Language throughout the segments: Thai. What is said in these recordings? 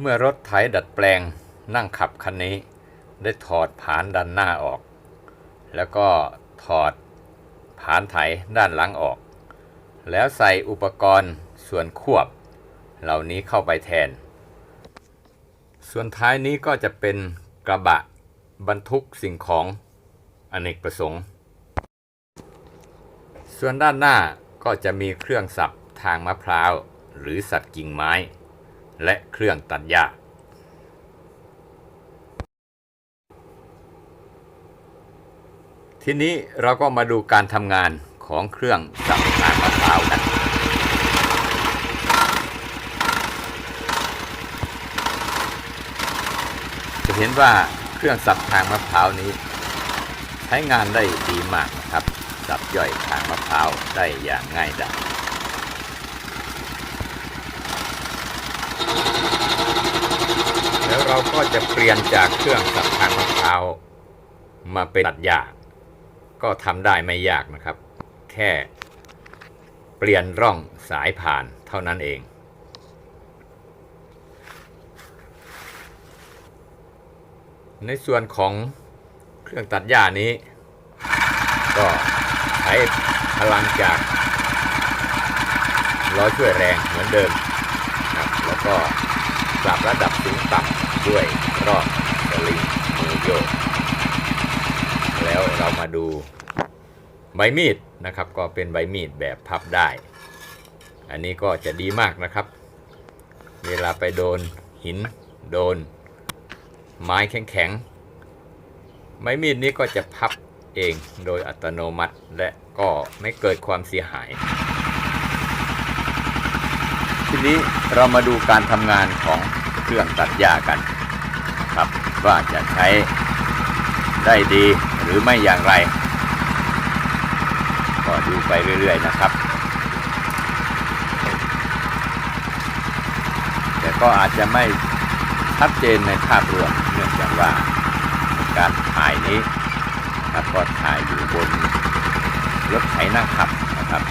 เมื่อรถไถดัดแปลงนั่งขับคันนี้ ได้ถอดผานด้านหน้าออก แล้วก็ถอดผานไถด้านหลังออก แล้วใส่อุปกรณ์ส่วนควบ เหล่านี้เข้าไปแทน ส่วนท้ายนี้ก็จะเป็นกระบะบรรทุกสิ่งของอเนกประสงค์ ส่วนด้านหน้าก็จะมีเครื่องสับทางมะพร้าว หรือสับกิ่งไม้ และเครื่องตัดหญ้าทีนี้เราก็มาดูการทำงานของเครื่องสับทางมะพร้าวกันจะเห็นว่าเครื่องสับทางมะพร้าวนี้ ใช้งานได้ดีมากนะครับ สับย่อยทางมะพร้าวได้อย่างง่ายดายแล้วเรา ก็จะเปลี่ยนจากเครื่องสับทางมะพร้าวมาเป็นตัดหญ้าก็ทำได้ไม่ยากนะครับ แค่เปลี่ยนร่องสายผ่านเท่านั้นเอง ในส่วนของเครื่องตัดหญ้านี้ ก็ใช้พลังจากล้อช่วยแรงเหมือนเดิมครับแล้วก็ปรับระดับสูงต่ำ ด้วยรอบสลิงมือโยก แล้วเรามาดูใบมีดนะครับ ก็เป็นใบมีดแบบพับได้ อันนี้ก็จะดีมากนะครับ เวลาไปโดนหิน โดน ไม้แข็งๆ ไม้มีดนี้ก็จะพับเองโดยอัตโนมัติและก็ไม่เกิดความเสียหาย ทีนี้เรามาดูการทำงานของ เครื่องตัดหญ้ากัน ครับว่าจะใช้ได้ดีหรือไม่อย่างไร ก็ดูไปเรื่อยๆนะครับ แต่ก็อาจจะไม่ชัดเจนในภาพรวมเนื่องจากว่าการถ่ายนี้ครับก็ถ่ายอยู่บนรถไถนั่งขับนะครับ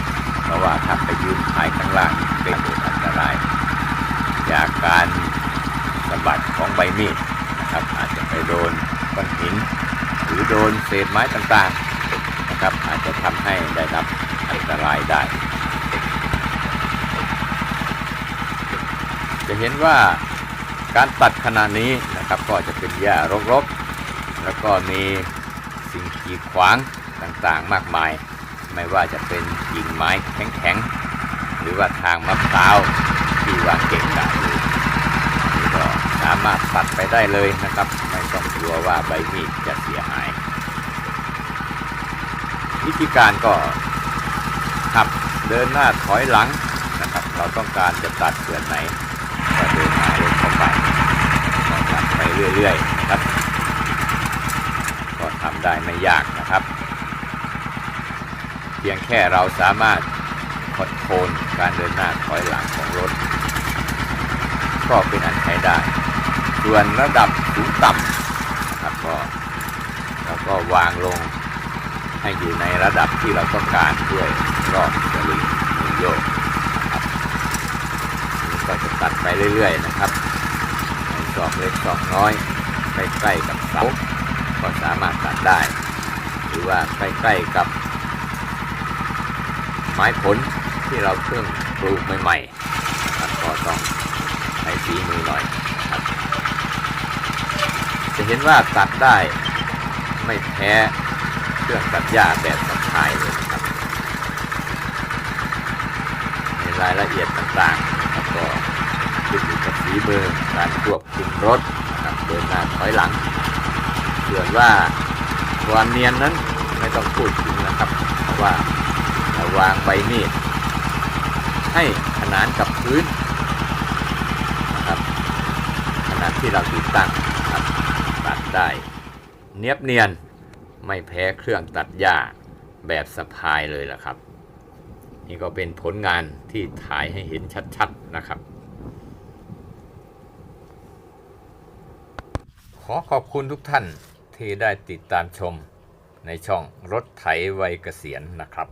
เพราะว่าถ้าไปยืนถ่ายข้างล่างเป็นอันตราย จากการ สะบัดของใบมีดนะครับอาจจะไปโดนก้อนหิน หรือโดนเศษไม้ต่างๆนะครับอาจจะทำให้ได้รับอันตรายได้ จะเห็นว่าการตัดขณะนี้นะครับก็จะเป็นหญ้ารกๆ แล้วก็มีสิ่งกีดขวางต่างๆมากมาย ไม่ว่าจะเป็นกิ่งไม้แข็งๆ หรือว่าทางมะพร้าวที่วางเก่งกะอยู่นี่ก็ สามารถตัดไปได้เลยนะครับ ไม่ต้องกลัวว่าใบมีดจะเสียหาย วิธีการก็ขับเดินหน้าถอยหลังนะครับ เราต้องการจะตัดส่วนไหนก็เดินหน้ารถเข้าไปก็ทำไปเรื่อยๆนะครับ ก็ทำได้ไม่ยากนะครับ เพียงแค่เราสามารถคอนโทรลการเดินหน้าถอยหลังของรถก็เป็นอันใช้ได้ ส่วนระดับสูงต่ำนะครับก็เราก็วางลงให้อยู่ในระดับที่เราต้องการด้วยรอบสลิงมือโยกก็จะตัดไปเรื่อยๆนะครับในซอกเล็กซอกน้อยใกล้ๆกับเสาก็สามารถตัดได้ หรือว่าใกล้ๆกับ ไม้ผลที่เราเพิ่งปลูกใหม่ๆนะครับก็ต้องใช้ฝีมือหน่อย จะเห็นว่าตัดได้ไม่แพ้เครื่องตัดหญ้าแบบสะพายเลยครับในรายละเอียดต่างๆนะครับก็ขึ้นอยู่กับฝีมือการควบคุมรถนะครับเดินหน้าถอยหลัง ส่วนว่าความเนียนนั้นไม่ต้องพูดถึงนะครับ เพราะว่าเราวางใบมีดให้ขนานกับพื้นนะครับขณะที่เราติดตั้ง ได้ เนียบเนียนไม่แพ้เครื่องตัดหญ้าแบบสะพายเลยล่ะครับ นี่ก็เป็นผลงานที่ถ่ายให้เห็นชัดๆนะครับ ขอขอบคุณทุกท่านที่ได้ติดตามชมในช่องรถไถวัยเกษียณนะครับ